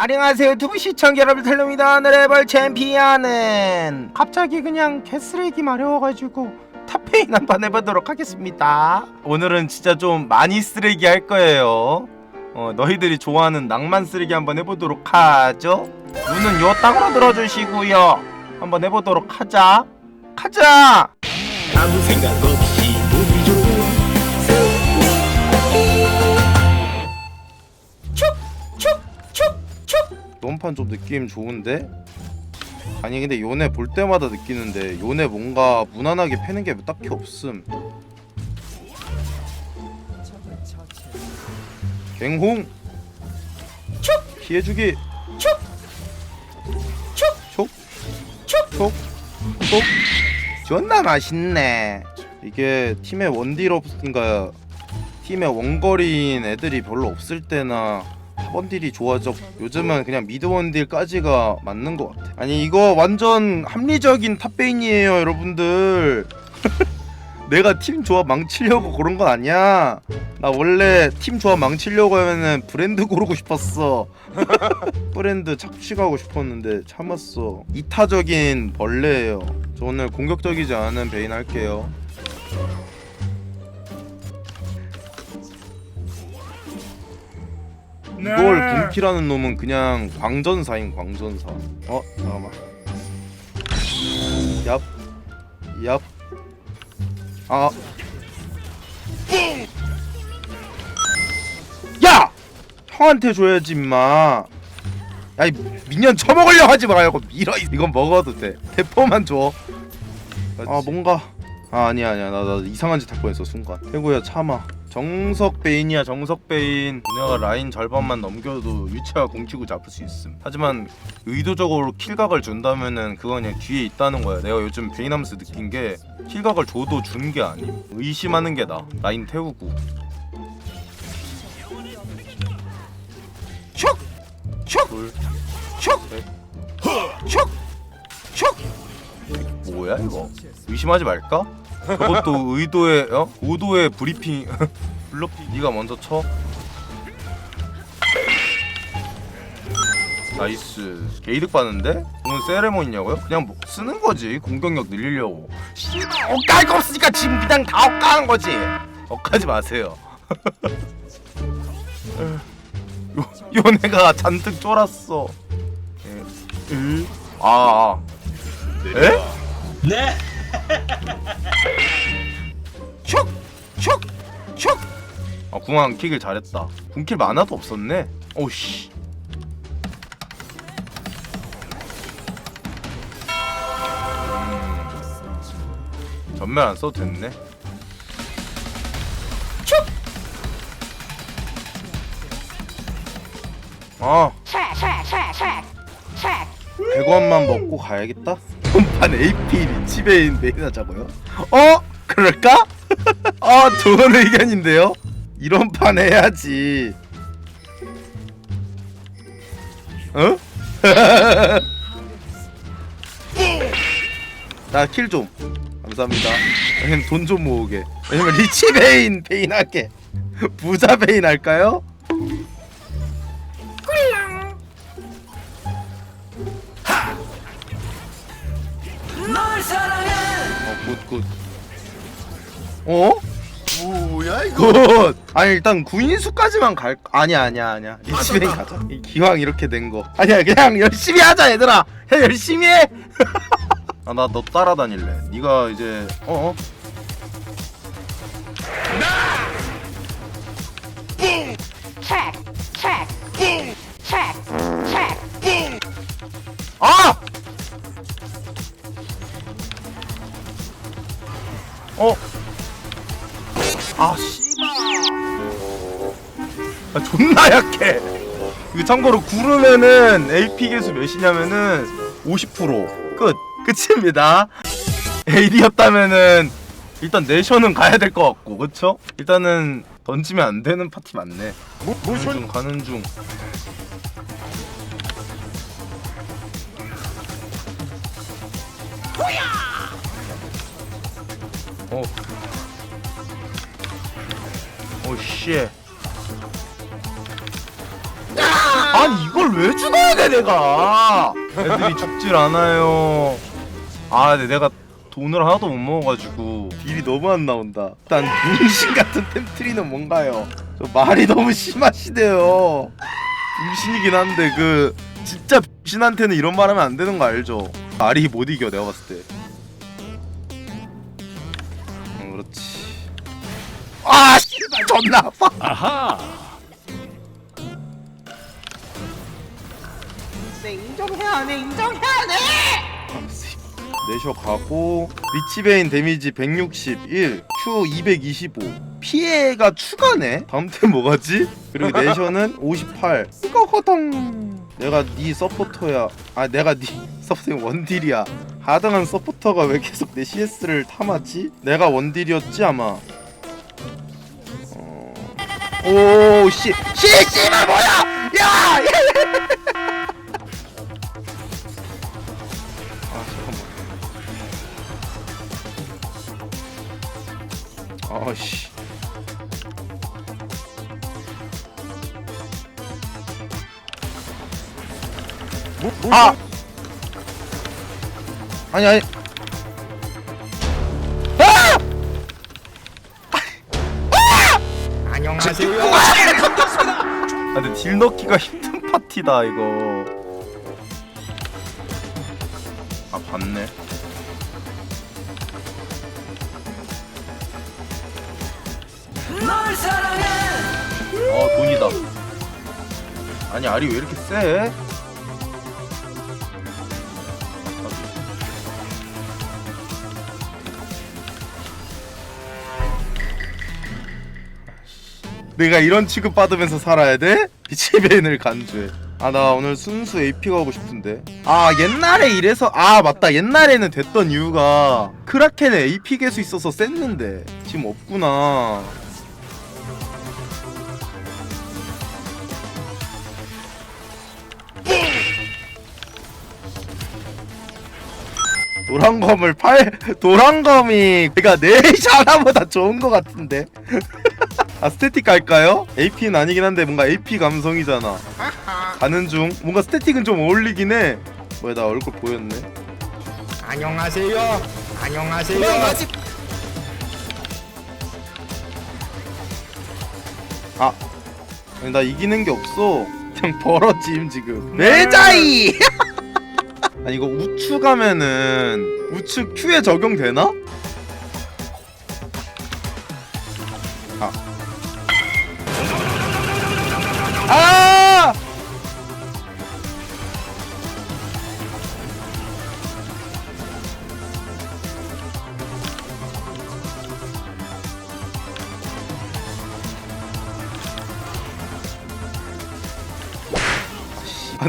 안녕하세요 유튜브 시청자 여러분 텔로입니다. 오늘의 벌 챔피언은 갑자기 그냥 개쓰레기 마려워가지고 탑페인 한번 해보도록 하겠습니다. 오늘은 진짜 좀 많이 쓰레기 할 거예요. 어, 너희들이 좋아하는 낭만 쓰레기 한번 해보도록 하죠. 눈은 요 땅으로 들어주시고요. 한번 해보도록 하자. 가자! 아무 생각 없 이번 좀 느낌 좋은데? 아니 근데 요네 볼 때마다 느끼는데 요네 뭔가 무난하게 패는 게 딱히 없음. 갱홍! 피해주기! 촉촉 촉 촉 촉! 존나 맛있네. 이게 팀의 원딜 없으니까 팀의 원거리인 애들이 별로 없을 때나 원딜이 좋아져 요즘은 그냥 미드 원딜까지가 맞는 것 같아. 아니 이거 완전 합리적인 탑베인이에요 여러분들. 내가 팀 조합 망치려고 그런 건 아니야? 나 원래 팀 조합 망치려고 하면은 브랜드 고르고 싶었어. 브랜드 착취가고 싶었는데 참았어. 이타적인 벌레예요. 저 오늘 공격적이지 않은 베인 할게요 이걸 분키라는 놈은 그냥 광전사인 광전사. 어 잠깐만. 얍. 얍. 아. 야! 형한테 줘야지 임마. 야이 미년 처먹으려 하지 말고 밀어 이건 먹어도 돼. 대포만 줘. 아 뭔가 아 아니야 아니야 나, 나 이상한 짓 할 뻔했어 순간. 태구야 참아. 정석 베인이야 정석 베인 내가 라인 절반만 넘겨도 위치와 공치고 잡을 수 있음 하지만 의도적으로 킬각을 준다면은 그건 그냥 뒤에 있다는 거야 내가 요즘 베인 하면서 느낀 게 킬각을 줘도 주는 게 아님 의심하는 게 나 라인 태우고 슉! 슉! 둘 슉! 슉! 슉! 뭐야 이거 의심하지 말까? 그것도 의도의 어? 의도의 브리핑 블러핑 네가 먼저 쳐 나이스 게이득 받는데? 오늘 세레모니냐고요? 그냥 뭐 쓰는 거지 공격력 늘리려고 씨발 억까할 거 없으니까 지금 그냥 다 억까한 거지 억까지 마세요 요, 요네가 잔뜩 쫄았어 에, 으? 아, 아. 에? 네 슉! 슉! 슉! 아 궁한 킥을 잘했다 궁킬 많아도 없었네 오씨 음. 전멸 안 써도 됐네 슉! 아 100원만 먹고 가야겠다 본판 AP 리치베인 메인 하자고요? 어? 그럴까? 어 좋은 의견인데요? 이런 판 해야지 어? 나킬 좀 감사합니다 왜냐면 돈좀 모으게 왜냐면 리치 베인 베인 할게 부자 베인 할까요? 어, 굿, 굿. 어? 뭐야 이거 굿! 아니, 일단 구인수까지만 갈, 아니야, 아니야, 아니야. 리치베인 가자. 이- 기왕 이렇게 된 거. 아니야, 그냥 열심히 하자, 얘들아! 야, 열심히 해! 아, 나너 따라다닐래. 네가 이제, 어? 어? 참고로 구르면은 AP 개수 몇이냐면은 50% 끝. 끝입니다. AD였다면은 일단 내셔는 가야 될 것 같고, 그쵸? 일단은 던지면 안 되는 파티 맞네. 가는 중, 가는 중. 어. 오 씨. 아니 이걸 왜 죽어야 돼 내가? 애들이 죽질 않아요. 아 근데 내가 돈을 하나도 못 먹어가지고. 딜이 너무 안 나온다. 일단 병신 같은 템트리는 뭔가요? 저 말이 너무 심하시대요. 병신이긴 한데 그 진짜 병신한테는 이런 말 하면 안 되는 거 알죠? 말이 못 이겨 내가 봤을 때. 응 그렇지. 아 씨발 존나 아파. 아하 네 인정해야 돼 인정해야 돼 내셔 가고 리치베인 데미지 161 Q 225 피해가 추가네? 다음 템 뭐가지? 그리고 내셔는 58 이거 허덩 내가 네 서포터야. 아 내가 네 서포터 원딜이야. 하등한 서포터가 왜 계속 내 CS를 탐하지? 내가 원딜이었지 아마. 어... 오 씨. 씨 씨발 뭐야 야! 잠깐만 아씨. 뭐, 아! 아니 아니. 안녕하세요. 아 근데 딜 넣기가 힘든 파티다 이거 봤네 어 돈이다 아니 알이 왜 이렇게 세? 내가 이런 취급 받으면서 살아야 돼? 비치벤을 간주해. 아 나 오늘 순수 AP 가고 싶은데. 아 옛날에 이래서 아 맞다 옛날에는 됐던 이유가 크라켄에 AP 개수 있어서 셌는데 지금 없구나. 노란검을 팔 노란검이 내가 네이시 하나보다 좋은 것 같은데. 아 스태틱 갈까요? AP는 아니긴 한데 뭔가 AP 감성이잖아 가는 중. 뭔가 스태틱은 좀 어울리긴 해. 뭐야 나 얼굴 보였네. 안녕하세요. 안녕하세요. 아 아니, 나 이기는 게 없어. 그냥 벌어짐 지금. 매자이! 아니 이거 우추 가면은 우추 Q에 적용되나? 아. 아!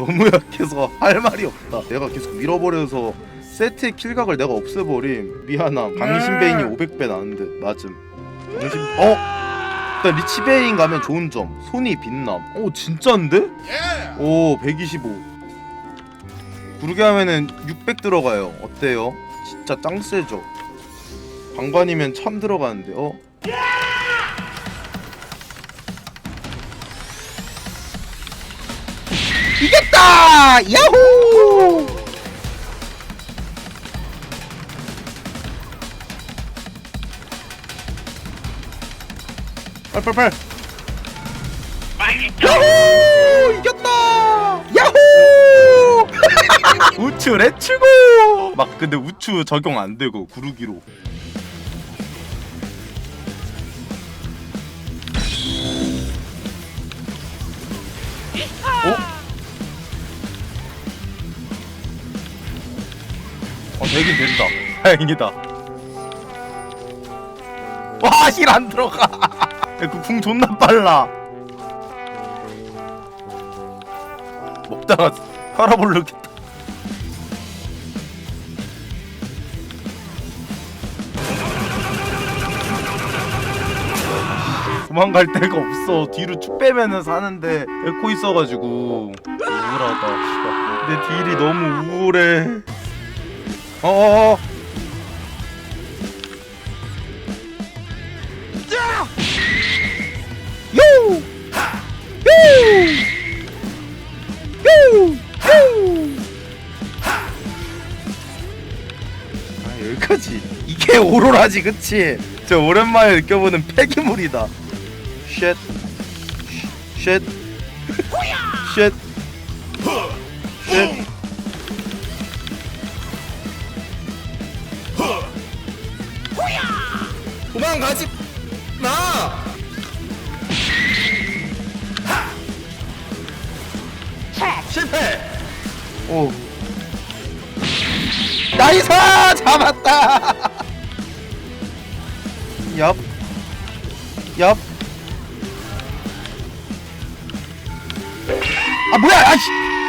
너무 약해서 할 말이 없다. 내가 계속 밀어버려서 세트의 킬각을 내가 없애버림. 미안함. 강신베인이 500배 나는데 맞음. 강신 어? 일단 리치베인 가면 좋은 점. 손이 빛남. 오 진짜인데? 오 125. 구르게 하면은 600 들어가요. 어때요? 진짜 짱 세죠? 방관이면 1000 들어가는데 어? 이겼다! 야호! 빨빨빨 야호! 이겼다! 야호! 우추 레츠고! 막 근데 우추 적용 안 되고 구르기로 되긴 된다. 다행이다. 와 힐 안 들어가. 그궁 존나 빨라. 먹다가 팔아볼르겠다. 도망갈 데가 없어. 뒤로 쭉 빼면은 사는데 에코 있어가지고. 우울하다 내 딜이 너무 우울해 어어어 요! 요! 요! 아 여기까지 이게 오로라지 그치? 저 오랜만에 느껴보는 폐기물이다 쉣 쉣, 쉣, 쉣. 도망가지 마. 실패. 오. 나이스! 잡았다! 얍. 얍. 아 뭐야 아씨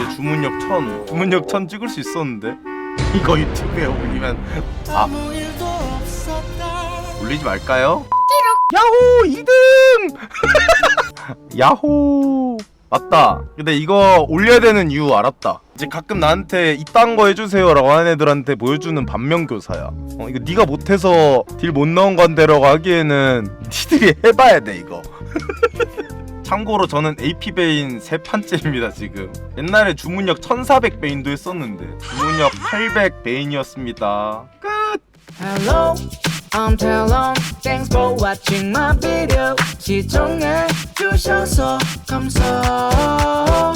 이게 주문력 천 주문력 천 찍을 수 있었는데? 이거 유튜브에 올리면 아. 올리지 말까요? 야호 2등! 야호! 맞다. 근데 이거 올려야 되는 이유 알았다. 이제 가끔 나한테 이딴 거 해주세요 라고 하는 애들한테 보여주는 반면교사야. 어 이거 네가 못해서 딜 못 넣은 건데라고 하기에는 니들이 해봐야 돼 이거 참고로 저는 AP 베인 세 판째입니다 지금 옛날에 주문력 1400 베인도 했었는데 주문력 800 베인이었습니다 끝 Hello, I'm Talon. Thanks for watching my video. 시청해 주셔서 감사.